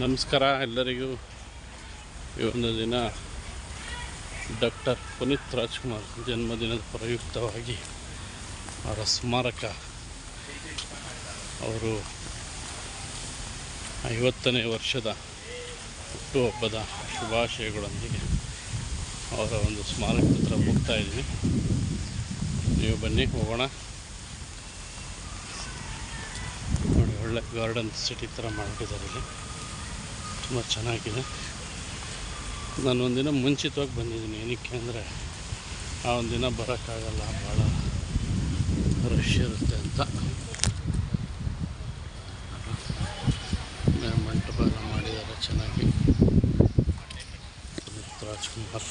ನಮಸ್ಕಾರ ಎಲ್ಲರಿಗೂ. ಈ ಒಂದು ದಿನ ಡಾಕ್ಟರ್ ಪುನೀತ್ ರಾಜ್ಕುಮಾರ್ ಜನ್ಮದಿನದ ಪ್ರಯುಕ್ತವಾಗಿ ಅವರ ಸ್ಮಾರಕ. ಅವರು ಐವತ್ತನೇ ವರ್ಷದ ಹುಟ್ಟುಹಬ್ಬದ ಶುಭಾಶಯಗಳೊಂದಿಗೆ ಅವರ ಒಂದು ಸ್ಮಾರಕ ಹತ್ರ ಹೋಗ್ತಾ ಇದ್ದೀನಿ ನೀವು ಬನ್ನಿ, ಹೋಗೋಣ. ನೋಡಿ, ಒಳ್ಳೆ ಗಾರ್ಡನ್ ಸಿಟಿ ಥರ ಮಾಡಿದ್ದಾರೆ ಇಲ್ಲಿ. ತುಂಬ ಚೆನ್ನಾಗಿದೆ. ನಾನು ಒಂದಿನ ಮುಂಚಿತವಾಗಿ ಬಂದಿದ್ದೀನಿ. ಏನಕ್ಕೆ ಅಂದರೆ ಆ ಒಂದಿನ ಬರೋಕ್ಕಾಗಲ್ಲ, ಭಾಳ ರಶ್ ಇರುತ್ತೆ ಅಂತ. ಮಂಟಪ ಎಲ್ಲ ಮಾಡಿದ್ದಾರೆ ಚೆನ್ನಾಗಿ. ರಾಜ್ಕುಮಾರ್.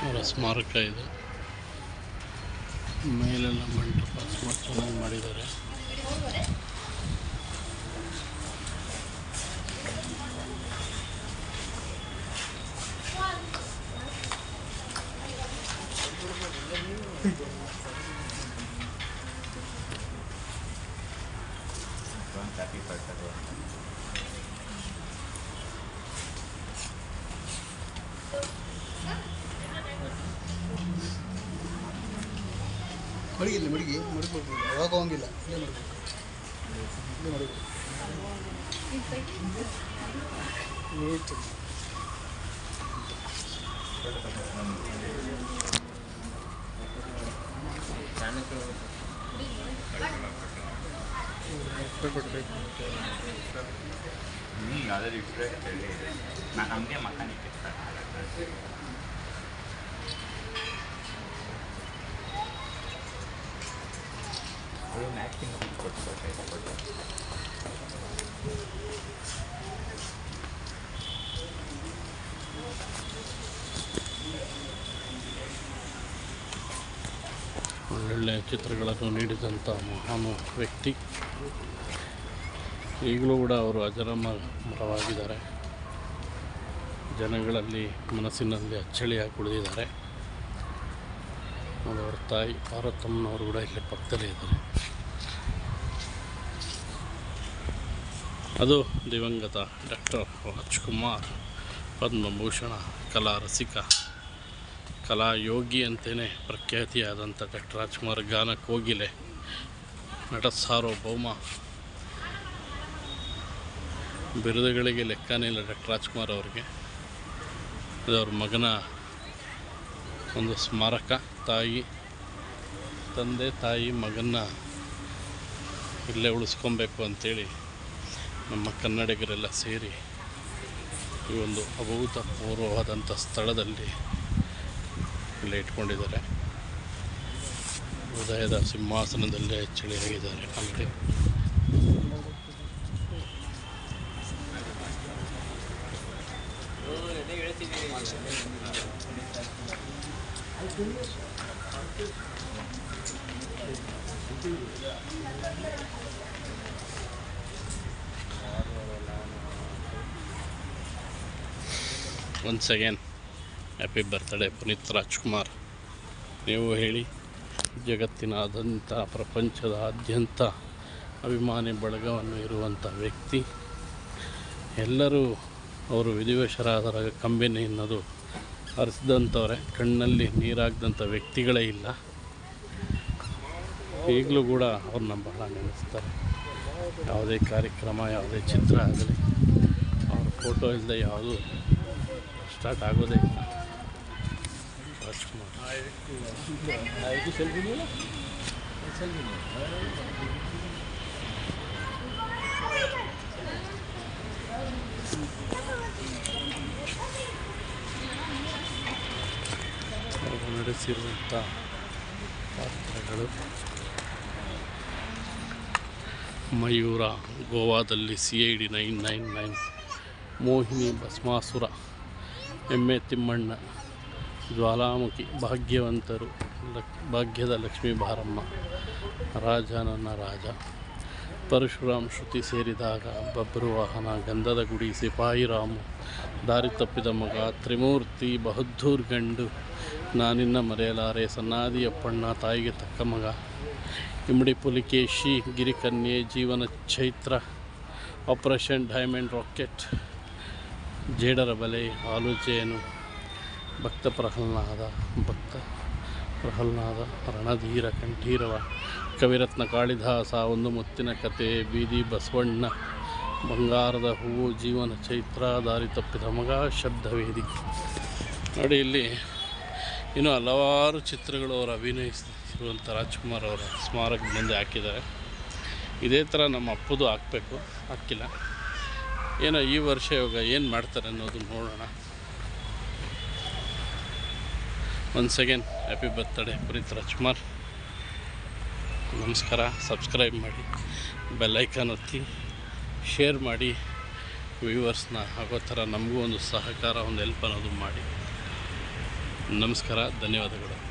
ಅವರ ಸ್ಮಾರಕ ಇದೆ. ಮೇಲೆಲ್ಲ ಮಂಟಪ ತುಂಬ ಚೆನ್ನಾಗಿ ಮಾಡಿದ್ದಾರೆ. ಮಡಗಿ ಇಲ್ಲಿ ಮಡಗಿ ಮಡಗ್ಬೇಕು ಅವಾಗ ಹೋಗಿಲ್ಲ ಇಲ್ಲೇ ಮಡಗ್ಬೇಕು ಇಲ್ಲೇ ಮಡಗ್ಬೇಕು ನೀಟ್ ಅದೇ ರಿಫ್ರೆಶ್ ಹೇಳಿ ನಾನು ನಮಗೆ ಮಕಾನಿಕ್ ಅದು ಒಳ್ಳೊಳ್ಳೆ ಚಿತ್ರಗಳನ್ನು ನೀಡಿದಂಥ ಮಹಾನ್ ವ್ಯಕ್ತಿ. ಈಗಲೂ ಕೂಡ ಅವರು ಅಜರಾಮರವಾಗಿದ್ದಾರೆ. ಜನಗಳಲ್ಲಿ ಮನಸ್ಸಿನಲ್ಲಿ ಅಚ್ಚಳಿಯಾಗಿ ಉಳಿದಿದ್ದಾರೆ ನೋಡಿ ಅವ್ರ ತಾಯಿ ಪಾರ್ವತಮ್ಮನವರು ಕೂಡ ಇಲ್ಲಿ ಪಕ್ಕದಲ್ಲೇ ಇದ್ದಾರೆ. ಅದು ದಿವಂಗತ ಡಾಕ್ಟರ್ ರಾಜ್ಕುಮಾರ್ ಪದ್ಮಭೂಷಣ, ಕಲಾ ರಸಿಕ, ಕಲಾ ಯೋಗಿ ಅಂತಲೇ ಪ್ರಖ್ಯಾತಿಯಾದಂಥ ಡಾಕ್ಟರ್ ರಾಜ್ಕುಮಾರ್ ಗಾನ ಕೋಗಿಲೆ, ನಟ ಸಾರ್ವಭೌಮ ಬಿರುದುಗಳಿಗೆ ಲೆಕ್ಕನೇ ಇಲ್ಲ ಡಾಕ್ಟರ್ ರಾಜ್ಕುಮಾರ್ ಅವರಿಗೆ. ಇದು ಅವ್ರ ಮಗನ ಒಂದು ಸ್ಮಾರಕ. ತಾಯಿ, ತಂದೆ, ತಾಯಿ, ಮಗನ್ನ ಇಲ್ಲೇ ಉಳಿಸ್ಕೊಬೇಕು ಅಂಥೇಳಿ ನಮ್ಮ ಕನ್ನಡಿಗರೆಲ್ಲ ಸೇರಿ ಈ ಒಂದು ಅಭೂತಪೂರ್ವವಾದಂಥ ಸ್ಥಳದಲ್ಲಿ ಇಲ್ಲೇ ಇಟ್ಕೊಂಡಿದ್ದಾರೆ. ಹೃದಯದ ಸಿಂಹಾಸನದಲ್ಲೇ ಚಳಿಯಾಗಿದ್ದಾರೆ ಅಲ್ಲಿ once again happy birthday Puneeth Rajkumar ನೀವು ಹೇಳಿ, ಜಗತ್ತಿನಾದ್ಯಂತ, ಪ್ರಪಂಚದಾದ್ಯಂತ ಅಭಿಮಾನಿ ಬಳಗವನ್ನು ಇರುವಂಥ ವ್ಯಕ್ತಿ. ಎಲ್ಲರೂ ಅವರು ವಿಧಿವಶರಾದರ ಕಂಬೆನಿ ಅನ್ನೋದು ಹರಿಸಿದಂಥವ್ರೆ ಕಣ್ಣಲ್ಲಿ ನೀರಾಗ್ದಂಥ ವ್ಯಕ್ತಿಗಳೇ ಇಲ್ಲ. ಈಗಲೂ ಕೂಡ ಅವ್ರನ್ನ ಬಹಳ ನೆನೆಸ್ತಾರೆ. ಯಾವುದೇ ಕಾರ್ಯಕ್ರಮ, ಯಾವುದೇ ಚಿತ್ರ ಆಗಲಿ, ಅವ್ರ ಫೋಟೋ ಇಲ್ಲದೆ ಯಾವುದೂ ಸ್ಟಾರ್ಟ್ ಆಗೋದೇ ಇಲ್ಲ ಅವರು ನಡೆಸಿರುವಂಥ ಪಾತ್ರಗಳು. ಮಯೂರ, ಗೋವಾದಲ್ಲಿ C I D nine nine nine, Mohini, Bhasmasura Emme Thimmanna, Jwalamukhi, Bhagyavantharu, luck, ಭಾಗ್ಯದ ಲಕ್ಷ್ಮೀ ಬಾರಮ್ಮ ರಾಜ ನನ್ನ ರಾಜ. ಪರಶುರಾಮ್ ಶ್ರುತಿ ಸೇರಿದಾಗ ಬಬ್ರು ವಾಹನ, ಗಂಧದ ಗುಡಿ, ಸಿಪಾಯಿ ರಾಮು, ದಾರಿ ತಪ್ಪಿದ ಮಗ, ತ್ರಿಮೂರ್ತಿ, ಬಹದ್ದೂರ್ ಗಂಡು ನಾನಿನ್ನ ಮರೆಯಲಾರೆ ಸನ್ನಾದಿ ಅಪ್ಪಣ್ಣ, ತಾಯಿಗೆ ತಕ್ಕ ಮಗ. Immadi Pulikeshi Girikanye, Jeevana Chaitra, Operation Diamond Racket, Jedara Bale Haalu Jenu ಭಕ್ತ ಪ್ರಹ್ಲಾದ ಭಕ್ತ ಪ್ರಹ್ಲಾದ, ರಣಧೀರ, ಕಂಠೀರವ, ಕವಿರತ್ನ, ಕಾಳಿದಾಸ, ಒಂದು ಮುತ್ತಿನ ಕತೆ, ಬೀದಿ, ಬಸವಣ್ಣ, ಬಂಗಾರದ ಹೂವು, ಜೀವನ ಚೈತ್ರ, ದಾರಿ ತಪ್ಪಿದ ಮಗ ಶಬ್ದವೇದಿ ನೋಡಿ ಇಲ್ಲಿ ಇನ್ನೂ ಹಲವಾರು ಚಿತ್ರಗಳು ಅವರು ಅಭಿನಯಿಸಿರುವಂಥ ರಾಜ್ಕುಮಾರ್ ಅವರ ಸ್ಮಾರಕ ಮುಂದೆ ಹಾಕಿದ್ದಾರೆ. ಇದೇ ಥರ ನಮ್ಮ ಅಪ್ಪದು ಹಾಕಬೇಕು. ಹಾಕಿಲ್ಲ. ಏನೋ ಈ ವರ್ಷ ಇವಾಗ ಏನು ಮಾಡ್ತಾರೆ ಅನ್ನೋದು ನೋಡೋಣ. Once again happy birthday Puneeth Rajkumar. ನಮಸ್ಕಾರ. ಸಬ್ಸ್ಕ್ರೈಬ್ ಮಾಡಿ ಬೆಲ್ಲೈಕನ್ ಒತ್ತಿ ಶೇರ್ ಮಾಡಿ ವ್ಯೂವರ್ಸ್ನ ಆಗೋ ಥರ ನಮಗೂ ಒಂದು ಸಹಕಾರ, ಒಂದು ಹೆಲ್ಪ್ ಅನ್ನೋದು ಮಾಡಿ. ನಮಸ್ಕಾರ ಧನ್ಯವಾದಗಳು.